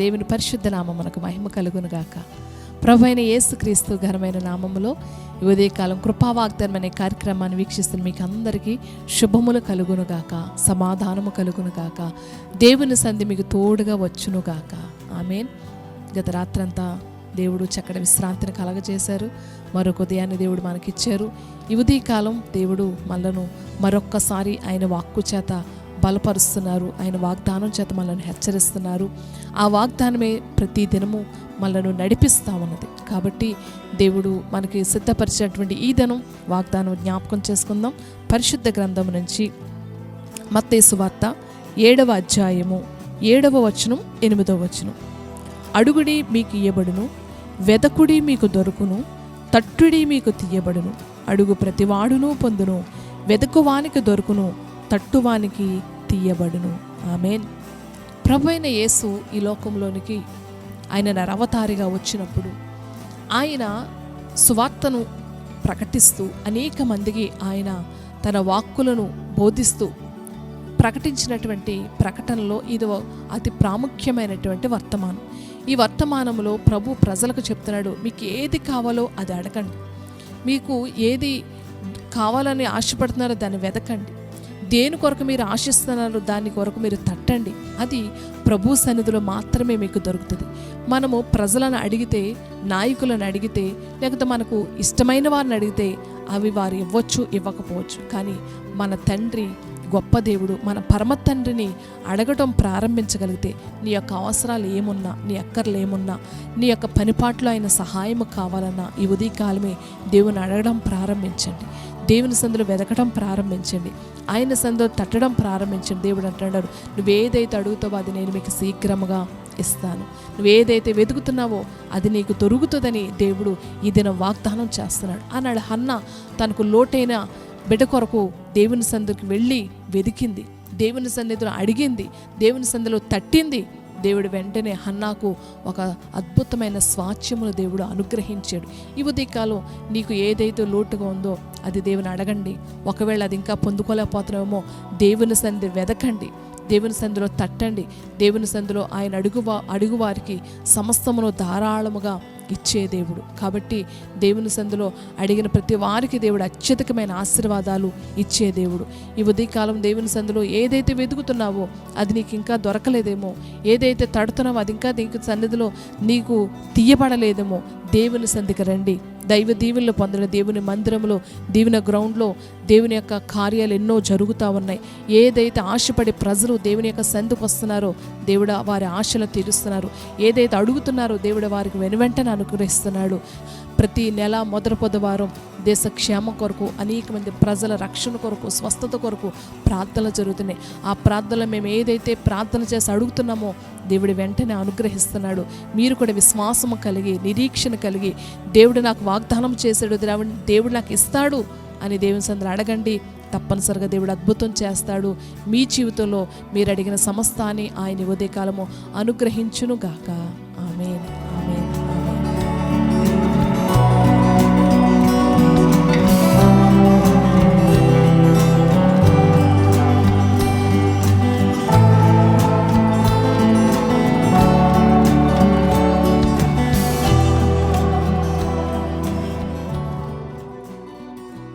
దేవుని పరిశుద్ధ నామమునకు మనకు మహిమ కలుగును గాక. ప్రభు అయిన యేసుక్రీస్తు ఘనమైన నామములో ఉదయకాలం కృపావాగ్దానం అనే కార్యక్రమాన్ని వీక్షిస్తున్న మీకు అందరికీ శుభములు కలుగును గాక సమాధానము కలుగును గాక. దేవుని సంధి మీకు తోడుగా వచ్చును గాక. ఆమెన్. గత రాత్రంతా దేవుడు చక్కటి విశ్రాంతిని కలగజేశారు. మరొక ఉదయాన్ని దేవుడు మనకిచ్చారు. ఈ ఉదయకాలం దేవుడు మనలను మరొక్కసారి ఆయన వాక్కు చేత బలపరుస్తున్నారు. ఆయన వాగ్దానం చేత మనల్ని హెచ్చరిస్తున్నారు. ఆ వాగ్దానమే ప్రతి దినము మనలను నడిపిస్తా ఉన్నది. కాబట్టి దేవుడు మనకి సిద్ధపరిచినటువంటి ఈ దినం వాగ్దానం జ్ఞాపకం చేసుకుందాం. పరిశుద్ధ గ్రంథం నుంచి మత్తేసు వార్త ఏడవ అధ్యాయము ఏడవ వచనం ఎనిమిదవ వచనం. అడుగుడి మీకు ఇయ్యబడును వెదకుడి మీకు దొరుకును తట్టుడి మీకు తీయబడును. అడుగు ప్రతివాడును పొందును వెదకువానికి దొరుకును తట్టువానికి తీయబడును. ఆమెన్. ప్రభు అయిన యేసు ఈ లోకంలోనికి ఆయన నరవతారిగా వచ్చినప్పుడు ఆయన సువార్తను ప్రకటిస్తూ అనేక మందికి ఆయన తన వాక్కులను బోధిస్తూ ప్రకటించినటువంటి ప్రకటనలో ఇది అతి ప్రాముఖ్యమైనటువంటి వర్తమానం. ఈ వర్తమానంలో ప్రభు ప్రజలకు చెప్తున్నాడు మీకు ఏది కావాలో అది అడగండి. మీకు ఏది కావాలని ఆశపడుతున్నారో దాన్ని వెతకండి దేని కొరకు మీరు ఆశిస్తున్నారో దాని కొరకు మీరు తట్టండి. అది ప్రభు సన్నిధిలో మాత్రమే మీకు దొరుకుతుంది. మనము ప్రజలను అడిగితే నాయకులను అడిగితే లేకపోతే మనకు ఇష్టమైన వారిని అడిగితే అవి వారు ఇవ్వచ్చు ఇవ్వకపోవచ్చు. కానీ మన తండ్రి గొప్ప దేవుడు మన పరమ తండ్రిని అడగటం ప్రారంభించగలిగితే నీ యొక్క అవసరాలు ఏమున్నా నీ అక్కర్లు ఏమున్నా నీ యొక్క పనిపాట్లో ఆయన సహాయం కావాలన్నా ఈ ఉదయకాలమే దేవుని అడగడం ప్రారంభించండి. దేవుని సందులో వెతకడం ప్రారంభించండి. ఆయన సందులో తట్టడం ప్రారంభించండి. దేవుడు అంటున్నాడు నువ్వు ఏదైతే అడుగుతావో అది నేను మీకు శీఘ్రముగా ఇస్తాను. నువ్వు ఏదైతే వెతుకుతున్నావో అది నీకు దొరుకుతుందని దేవుడు ఈ దినం వాగ్దానం చేస్తున్నాడు. అన్నాడు హన్న తనకు లోటైన బిడ్డ కొరకు దేవుని సందుకి వెళ్ళి వెతికింది. దేవుని సన్నిధిలో అడిగింది. దేవుని సందులో తట్టింది. దేవుడు వెంటనే హన్నాకు ఒక అద్భుతమైన స్వాచ్యమును దేవుడు అనుగ్రహించాడు. ఈ ఉదయకాలం నీకు ఏదైతే లోటుగా ఉందో అది దేవుని అడగండి. ఒకవేళ అది ఇంకా పొందుకోలేకపోతున్నామో దేవుని సంధి వెదకండి. దేవుని సందులో తట్టండి. దేవుని సందులో ఆయన అడుగు అడుగు వారికి సమస్తమును ధారాళముగా ఇచ్చే దేవుడు. కాబట్టి దేవుని సందులో అడిగిన ప్రతి వారికి దేవుడు అత్యధికమైన ఆశీర్వాదాలు ఇచ్చే దేవుడు. ఈ ఉదయకాలం దేవుని సందులో ఏదైతే వెతుకుతున్నావో అది నీకు ఇంకా దొరకలేదేమో. ఏదైతే తడుతున్నావో అది ఇంకా నీకు సన్నిధిలో నీకు తీయబడలేదేమో. దేవుని సంధికి రండి. దైవ దీవెనలు పొందిన దేవుని మందిరంలో దీవెన గ్రౌండ్లో దేవుని యొక్క కార్యాలు ఎన్నో జరుగుతూ ఉన్నాయి. ఏదైతే ఆశపడి ప్రజలు దేవుని యొక్క సందుకు వస్తున్నారో దేవుడు వారి ఆశలు తీరుస్తున్నారు. ఏదైతే అడుగుతున్నారో దేవుడు వారికి వెనువెంటనే అనుగ్రహిస్తున్నాడు. ప్రతి నెల మొదటి బుధవారం దేశ క్షేమం కొరకు అనేక మంది ప్రజల రక్షణ కొరకు స్వస్థత కొరకు ప్రార్థనలు జరుగుతున్నాయి. ఆ ప్రార్థనలు మేము ఏదైతే ప్రార్థన చేసి అడుగుతున్నామో దేవుడు వెంటనే అనుగ్రహిస్తున్నాడు. మీరు కూడా విశ్వాసము కలిగి నిరీక్షణ కలిగి దేవుడు నాకు వాగ్దానం చేశాడు దేవుడు దేవుడు నాకు ఇస్తాడు అని దేవుని సందరు అడగండి. తప్పనిసరిగా దేవుడు అద్భుతం చేస్తాడు. మీ జీవితంలో మీరు అడిగిన సమస్తాన్ని ఆయన ఉదయకాలము అనుగ్రహించును గాక